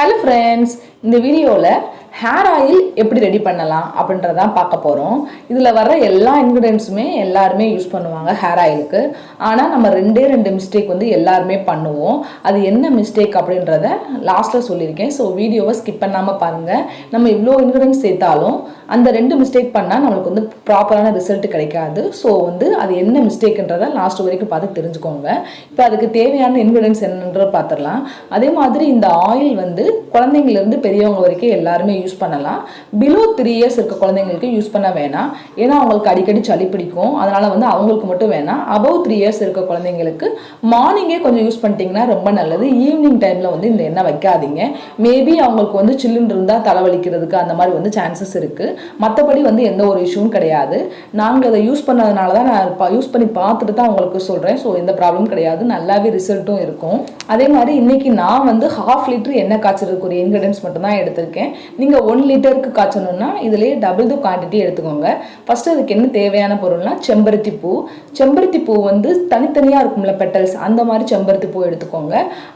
Hello friends இந்த வீடியோவில் hair oil எப்படி ரெடி பண்ணலாம் அப்படின்றதான் பார்க்க போகிறோம் இதில் வர்ற எல்லா இன்க்ரீடியன்ஸுமே எல்லாருமே யூஸ் பண்ணுவாங்க ஹேர் ஆயிலுக்கு ஆனால் நம்ம ரெண்டே ரெண்டு மிஸ்டேக் வந்து எல்லாருமே பண்ணுவோம். அது என்ன மிஸ்டேக் அப்படின்றத லாஸ்ட்டில் சொல்லியிருக்கேன். ஸோ வீடியோவை ஸ்கிப் பண்ணாமல் பாருங்கள் நம்ம இவ்வளோ இன்க்ரீடியன்ஸ் சேர்த்தாலும் அந்த ரெண்டு மிஸ்டேக் பண்ணால் நம்மளுக்கு வந்து ப்ராப்பரான ரிசல்ட் கிடைக்காது. ஸோ வந்து அது என்ன மிஸ்டேக்குன்றதை லாஸ்ட் வரைக்கும் பார்த்து தெரிஞ்சுக்கோங்க. இப்போ அதுக்கு தேவையான இன்க்ரீடியன்ஸ் என்னன்றதை பார்த்துடலாம். அதே மாதிரி இந்த ஆயில் வந்து குழந்தைங்கலேருந்து பெரியவங்க வரைக்கும் எல்லாருமே யூஸ் பண்ணலாம். பிலோ த்ரீ இயர்ஸ் இருக்க குழந்தைங்களுக்கு யூஸ் பண்ண வேணாம். ஏன்னா அவங்களுக்கு அடிக்கடி சளி பிடிக்கும். அதனால வந்து அவங்களுக்கு மட்டும் வேணாம். அபவ் த்ரீ இயர்ஸ் இருக்க குழந்தைங்களுக்கு மார்னிங்கே கொஞ்சம் யூஸ் பண்ணிட்டீங்கன்னா ரொம்ப நல்லது. ஈவினிங் டைமில் வந்து இந்த எண்ணெய் வைக்காதீங்க. மேபி அவங்களுக்கு வந்து சில்லுன்னு இருந்தால் தலைவலிக்கிறதுக்கு அந்த மாதிரி வந்து சான்சஸ் இருக்குது மற்றபடி வந்து எந்த ஒரு இஷ்யூவும் கிடையாது. நாங்கள் அதை யூஸ் பண்ணதுனால தான் நான் யூஸ் பண்ணி பார்த்துட்டு தான் உங்களுக்கு சொல்கிறேன் ஸோ எந்த ப்ராப்ளம் கிடையாது. நல்லாவே ரிசல்ட்டும் இருக்கும். அதே மாதிரி இன்னைக்கு நான் வந்து ஹாஃப் லிட்டர் எண்ணெய் காய்ச்சலுக்குரிய இன்க்ரீடியன்ஸ் மட்டும் தான் எடுத்திருக்கேன். நீங்கள் ஒன் லிட்டருக்கு காய்ச்சணும்னா இதுலேயே டபுள் த குவான்டிட்டி எடுத்துக்கோங்க. ஃபஸ்ட்டு அதுக்கு என்ன தேவையான பொருள்னா செம்பருத்தி பூ. செம்பருத்தி பூ வந்து தனித்தனியாக இருக்கும்ல பெட்டல்ஸ் அந்த மாதிரி செம்பருத்தி பூ எடுத்துக்கோங்க.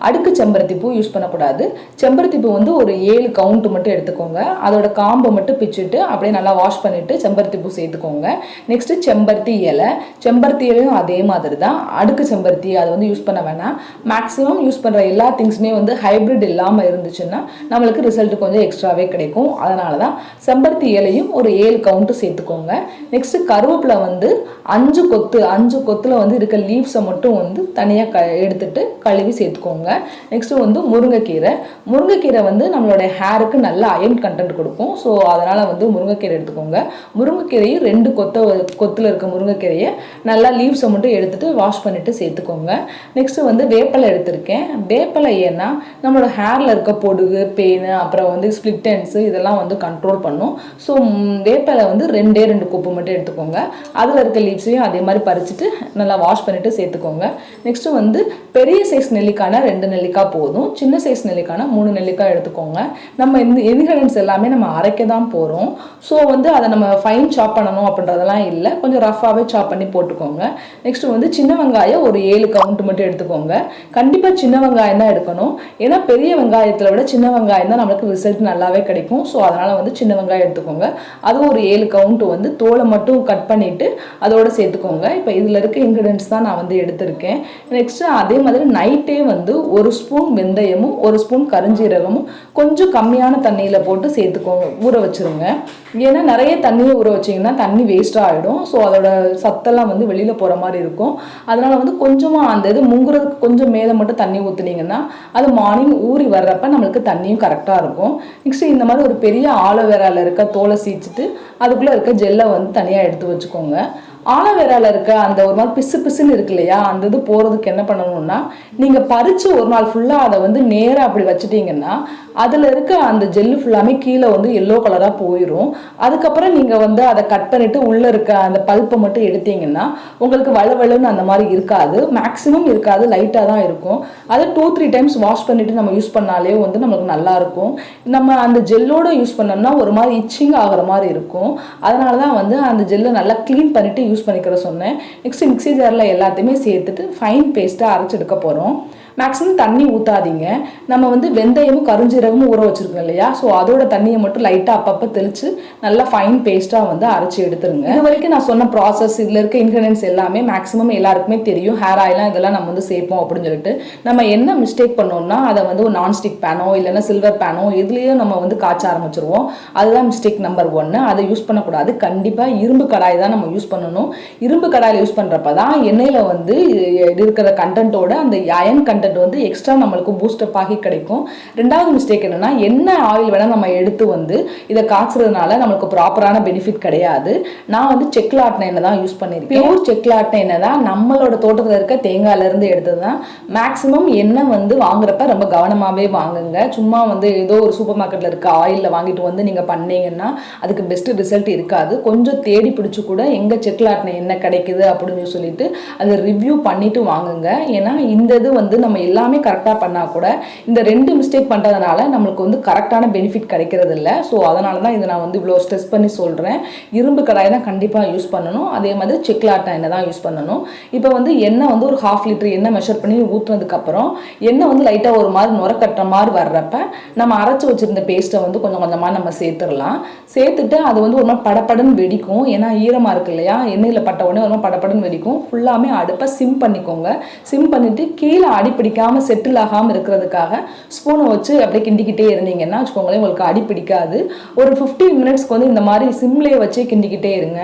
அடுக்கு செம்பருத்தி பூ யூஸ் பண்ணக்கூடாது. செம்பருத்தி பூ வந்து ஒரு ஏழு கவுண்ட் மட்டும் எடுத்துக்கோங்க. அதோட காம்பை மட்டும் பிச்சுட்டு அப்படியே நல்லா வாஷ் பண்ணிவிட்டு செம்பருத்தி பூ சேர்த்துக்கோங்க. நெக்ஸ்ட்டு செம்பருத்தி இலை. செம்பருத்தி இலையும் அதே மாதிரி தான் அடுக்கு செம்பருத்தி அதை வந்து யூஸ் பண்ண வேணாம். மேக்ஸிமம் யூஸ் பண்ணுற எல்லா திங்ஸுமே வந்து ஹைப்ரிட் இல்லாமல் இருந்துச்சுன்னா நம்மளுக்கு ரிசல்ட் கொஞ்சம் எக்ஸ்ட்ராவே கிடைக்கும். அதனால தான் செம்பருத்தி இலையும் ஒரு ஏழு கவுண்ட்டு சேர்த்துக்கோங்க. நெக்ஸ்ட் கருவேப்பிலை வந்து அஞ்சு கொத்து அஞ்சு கொத்தில் வந்து இருக்க லீவ்ஸை மட்டும் வந்து தனியாக க எடுத்துட்டு கழுவி சேர்த்துக்கோங்க. நெக்ஸ்ட் வந்து முருங்கைக்கீரை. முருங்கைக்கீரை வந்து நம்மளுடைய ஹேருக்கு நல்ல அயன் கண்டென்ட் கொடுக்கும். ஸோ அதனால் வந்து முருங்கைக்கீரை எடுத்துக்கோங்க. முருங்கைக்கீரையும் ரெண்டு கொத்த கொத்தில் இருக்க முருங்கைக்கீரையை நல்லா லீவ்ஸை மட்டும் எடுத்துட்டு வாஷ் பண்ணிட்டு சேர்த்துக்கோங்க. நெக்ஸ்ட்டு வந்து வேப்பலை எடுத்திருக்கேன். வேப்பலை ஏன்னா நம்மளோட ஹேரில் இருக்க பொடுகு பெயின் அப்புறம் வந்து ஸ்பிளிட்டன்ஸு இதெல்லாம் வந்து கண்ட்ரோல் பண்ணும். ஸோ வேப்பலை வந்து ரெண்டே ரெண்டு கொப்பு மட்டும் எடுத்துக்கோங்க. அதில் இருக்க லீவ்ஸையும் அதே மாதிரி பறிச்சுட்டு நல்லா வாஷ் பண்ணிவிட்டு சேர்த்துக்கோங்க. நெக்ஸ்ட்டு வந்து பெரிய சைஸ் நெல்லிக்கான ரெண்டு நெல்லிக்காய் போதும். சின்ன சைஸ் நெல்லிக்கான மூணு நெல்லிக்காய் எடுத்துக்கோங்க. நம்ம இந்த இன்கிரீடியன்ஸ் எல்லாமே நம்ம அரைக்க தான் போகிறோம் ஸோ வந்து அதை நம்ம ஃபைன் சாப் பண்ணணும் அப்படின்றதெல்லாம் இல்லை. கொஞ்சம் ரஃபாகவே சாப் பண்ணி போட்டுக்கோங்க. நெக்ஸ்ட் வந்து சின்ன வெங்காயம் ஒரு ஏழு கவுண்ட் மட்டும் எடுத்துக்கோங்க. கண்டிப்பாக சின்ன வெங்காயம் தான் எடுக்கணும். ஏன்னா பெரிய வெங்காயத்தில் விட சின்ன வெங்காயம் தான் நம்மளுக்கு ரிசல்ட் நல்லாவே கிடைக்கும். ஸோ அதனால் வந்து சின்ன வெங்காயம் எடுத்துக்கோங்க. அதுவும் ஒரு ஏழு கவுண்ட்டு வந்து தோலை மட்டும் கட் பண்ணிவிட்டு அதோட சேர்த்துக்கோங்க. இப்போ இதில் இருக்க இன்க்ரீடியன்ஸ் தான் நான் வந்து எடுத்திருக்கேன். நெக்ஸ்ட்டு அதே மாதிரி நைட்டே வந்து ஒரு ஸ்பூன் வெந்தயமும் ஒரு ஸ்பூன் கருஞ்சீரகமும் கொஞ்சம் கம்மியான தண்ணியில் போட்டு சேர்த்துக்கோங்க. ஊற வச்சுருங்க. ஏன்னா நிறைய தண்ணியை ஊற வச்சிங்கன்னா தண்ணி வேஸ்ட்டாக ஆகிடும் ஸோ அதோட சத்தெல்லாம் வந்து வெளியில் போகிற மாதிரி இருக்கும். அதனால் வந்து கொஞ்சமாக அந்த இது முங்குறதுக்கு கொஞ்சம் மேலே மட்டும் தண்ணி ஊற்றுனீங்கன்னா அது மார்னிங் ஊறி வர்றப்ப நம்மளுக்கு தண்ணியும் கரெக்டாக இருக்கும். நெக்ஸ்ட் இந்த மாதிரி ஒரு பெரிய ஆலோவேராவில் இருக்க தோலை சீச்சிட்டு அதுக்குள்ளே இருக்க ஜெல்லை வந்து தனியாக எடுத்து வச்சுக்கோங்க. ஆலோவேராவில் இருக்க அந்த ஒரு மாதிரி பிசு பிசுன்னு இருக்கு இல்லையா? அந்த இது போகிறதுக்கு என்ன பண்ணணும்னா நீங்கள் பறித்து ஒரு நாள் ஃபுல்லாக அதை வந்து நேராக அப்படி வச்சுட்டீங்கன்னா அதில் இருக்க அந்த ஜெல்லு ஃபுல்லாமே கீழே வந்து எல்லோ கலராக போயிடும் அதுக்கப்புறம் நீங்கள் வந்து அதை கட் பண்ணிவிட்டு உள்ளே இருக்க அந்த பல்ப்பை மட்டும் எடுத்தீங்கன்னா உங்களுக்கு வலுவலுன்னு அந்த மாதிரி இருக்காது. மேக்ஸிமம் இருக்காது. லைட்டாக தான் இருக்கும். அதை டூ த்ரீ டைம்ஸ் வாஷ் பண்ணிவிட்டு நம்ம யூஸ் பண்ணாலே வந்து நம்மளுக்கு நல்லா இருக்கும். நம்ம அந்த ஜெல்லோட யூஸ் பண்ணோம்னா ஒரு மாதிரி இச்சிங் ஆகிற மாதிரி இருக்கும். அதனால தான் வந்து அந்த ஜெல்லை நல்லா க்ளீன் பண்ணிவிட்டு யூஸ் பண்ணிக்கிற சொன்னேன். நெக்ஸ்ட் மிக்ஸி ஜாரில் எல்லாத்தையுமே சேர்த்துட்டு ஃபைன் பேஸ்ட்டாக அரைச்செடுக்க போகிறோம் மேக்ஸிமம் தண்ணி ஊற்றாதீங்க நம்ம வந்து வெந்தயமும் கருஞ்சீரகமும் ஊற வச்சுருக்கோம் இல்லையா? ஸோ அதோட தண்ணியை மட்டும் லைட்டாக அப்பப்போ தெளித்து நல்லா ஃபைன் பேஸ்ட்டாக வந்து அரைச்சி எடுத்துருங்க. இது வரைக்கும் நான் சொன்ன ப்ராசஸ் இதில் இருக்க இன்க்ரீடியன்ஸ் எல்லாமே மேக்ஸிமம் எல்லாருக்குமே தெரியும். ஹேர் ஆயிலாம் இதெல்லாம் நம்ம வந்து சேர்ப்போம் அப்படின்னு சொல்லிட்டு. நம்ம என்ன மிஸ்டேக் பண்ணோம்னா அதை வந்து ஒரு நான்ஸ்டிக் பேனோ இல்லைன்னா சில்வர் பேனோ இதுலேயும் நம்ம வந்து காய்ச்ச ஆரம்பிச்சிருவோம். அதுதான் மிஸ்டேக் நம்பர் ஒன்று அதை யூஸ் பண்ணக்கூடாது. கண்டிப்பாக இரும்பு கடாய் தான் நம்ம யூஸ் பண்ணணும். இரும்பு கடாயில் யூஸ் பண்ணுறப்ப தான் எண்ணெயில் வந்து இருக்கிற கண்டென்ட்டோட அந்த அயன் கண்டென்ட் வந்து எக்ஸ்ட்ரா நம்மளுக்கு பூஸ்டப் ஆகி கிடைக்கும். ரெண்டாவது மிஸ்டேக் என்னன்னா என்ன ஆயில் வேணால் நம்ம எடுத்து வந்து இதை காய்ச்சறதுனால நம்மளுக்கு ப்ராப்பரான பெனிஃபிட் கிடையாது. நான் வந்து செக்கில் ஆட்டின எண்ணெய் தான் யூஸ் பண்ணியிருக்கேன். பியூர் செக்கில் ஆட்டின எண்ணெய் தான் நம்மளோட தோட்டத்தில் இருக்க தேங்காயிலேருந்து எடுத்தது தான். மேக்ஸிமம் எண்ணெய் வந்து வாங்குறப்ப ரொம்ப கவனமாகவே வாங்குங்க. சும்மா வந்து ஏதோ ஒரு சூப்பர் மார்க்கெட்டில் இருக்க ஆயிலில் வாங்கிட்டு வந்து நீங்கள் பண்ணீங்கன்னா அதுக்கு பெஸ்ட் ரிசல்ட் இருக்காது. கொஞ்சம் தேடி பிடிச்சி கூட எங்கே செக்கில் ஆட்டின எண்ணெய் கிடைக்குது அப்படின்னு சொல்லிட்டு அதை ரிவ்யூ பண்ணிட்டு வாங்குங்க. ஏன்னா இந்த இது வந்து நம்ம நம்ம எல்லாமே கரெக்டாக பண்ணால் கூட இந்த ரெண்டு மிஸ்டேக் பண்ணுறதுனால நம்மளுக்கு வந்து கரெக்டான பெனிஃபிட் கிடைக்கிறது இல்லை ஸோ அதனால தான் இதை நான் வந்து இவ்வளோ ஸ்ட்ரெஸ் பண்ணி சொல்கிறேன் இரும்பு கடாய் தான் கண்டிப்பாக யூஸ் பண்ணணும். அதே மாதிரி செக்லாட்டா எண்ணெய் தான் யூஸ் பண்ணணும். இப்போ வந்து எண்ணெய் வந்து ஒரு ஹாஃப் லிட்டர் எண்ணெய் மெஷர் பண்ணி ஊற்றுனதுக்கப்புறம் எண்ணெய் வந்து லைட்டாக ஒரு மாதிரி நுரக்கட்டுற கட்டுற மாதிரி வர்றப்ப நம்ம அரைச்சி வச்சிருந்த பேஸ்ட்டை வந்து கொஞ்சம் கொஞ்சமாக நம்ம சேர்த்துடலாம். சேர்த்துட்டு அது வந்து ஒரு மாதிரி படப்படன்னு வெடிக்கும். ஏன்னா ஈரமாக இருக்கு இல்லையா? எண்ணெயில் பட்ட உடனே ஒரு மாதிரி படப்படன்னு வெடிக்கும். ஃபுல்லாமே அடுப்பை சிம் பண்ணிக்கோங்க. சிம் பண்ணிவிட்டு கீழே அடி பிடிக்காமல் செட்டில் ஆகாமல் இருக்கிறதுக்காக ஸ்பூனை வச்சு அப்படியே கிண்டிக்கிட்டே இருந்தீங்கன்னா வச்சுக்கோங்களேன் உங்களுக்கு அடி பிடிக்காது. ஒரு 15 மினிட்ஸ்க்கு வந்து இந்த மாதிரி சிம்லேயே வச்சே கிண்டிக்கிட்டே இருங்க.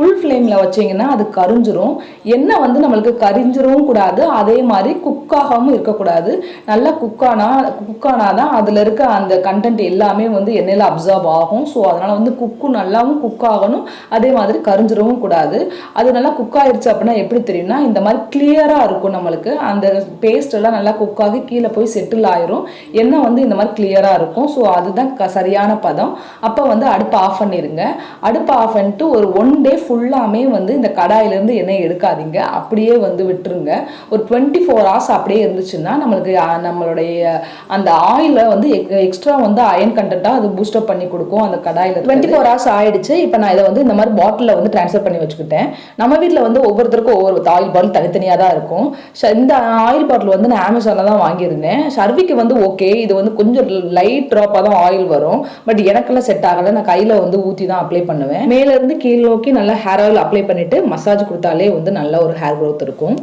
ஃபுல் ஃப்ளேமில் வச்சீங்கன்னா அது கரிஞ்சிரும். எண்ணெய் வந்து நம்மளுக்கு கரிஞ்சிரும் கூடாது. அதே மாதிரி குக்காகவும் இருக்கக்கூடாது. நல்லா குக்கானா குக்கானா தான் அதில் இருக்க அந்த கண்டென்ட் எல்லாமே வந்து எண்ணெயில் அப்சர்வ் ஆகும். ஸோ அதனால் வந்து குக்கு நல்லாவும் குக் ஆகணும். அதே மாதிரி கரிஞ்சிரவும் கூடாது. அது நல்லா குக் ஆயிடுச்சு அப்படின்னா எப்படி தெரியும்னா இந்த மாதிரி கிளியராக இருக்கும் நம்மளுக்கு. அந்த பேஸ்ட் எல்லாம் நல்லா குக் ஆகி கீழே போய் செட்டில் ஆயிரும். எண்ணெய் வந்து இந்த மாதிரி கிளியராக இருக்கும். ஸோ அதுதான் க- சரியான பதம். அப்போ வந்து அடுப்பு ஆஃப் பண்ணிடுங்க அடுப்பு ஆஃப் பண்ணிட்டு ஒரு ஒன் டே ஃபுல்லாமே வந்து இந்த கடாயிலேருந்து எண்ணெய் எடுக்காதீங்க. அப்படியே வந்து விட்டுருங்க. ஒரு டுவெண்ட்டி ஃபோர் ஹவர்ஸ் அப்படியே இருந்துச்சுன்னா நம்மளுக்கு நம்மளுடைய அந்த ஆயிலை வந்து எக்ஸ்ட்ரா வந்து அயன் கண்டென்ட்டாக அது பூஸ்டப் பண்ணி கொடுக்கும் அந்த கடாயில் டுவெண்ட்டி ஃபோர் ஹவர்ஸ் ஆயிடுச்சு. இப்போ நான் இதை வந்து இந்த மாதிரி பாட்டிலில் வந்து ட்ரான்ஸ்ஃபர் பண்ணி வச்சுக்கிட்டேன். நம்ம வீட்டில் வந்து ஒவ்வொருத்தருக்கும் ஒவ்வொரு ஆயில் பாட்டில் தனித்தனியாக தான் இருக்கும். ஷ- இந்த ஆயில் பாட்டில் வந்து நான் அமேசானில் தான் வாங்கியிருந்தேன். சர்விக்கு வந்து ஓகே இது வந்து கொஞ்சம் லைட் ட்ராப்பாக தான் ஆயில் வரும். பட் எனக்கெல்லாம் செட் ஆகலை. நான் கையில் வந்து ஊற்றி தான் அப்ளை பண்ணுவேன். மேலேருந்து கீழ் நோக்கி நல்லா ஹேர் ஆயில் அப்ளை பண்ணிட்டு மசாஜ் கொடுத்தாலே வந்து நல்ல ஒரு ஹேர் க்ரோத் இருக்கும்.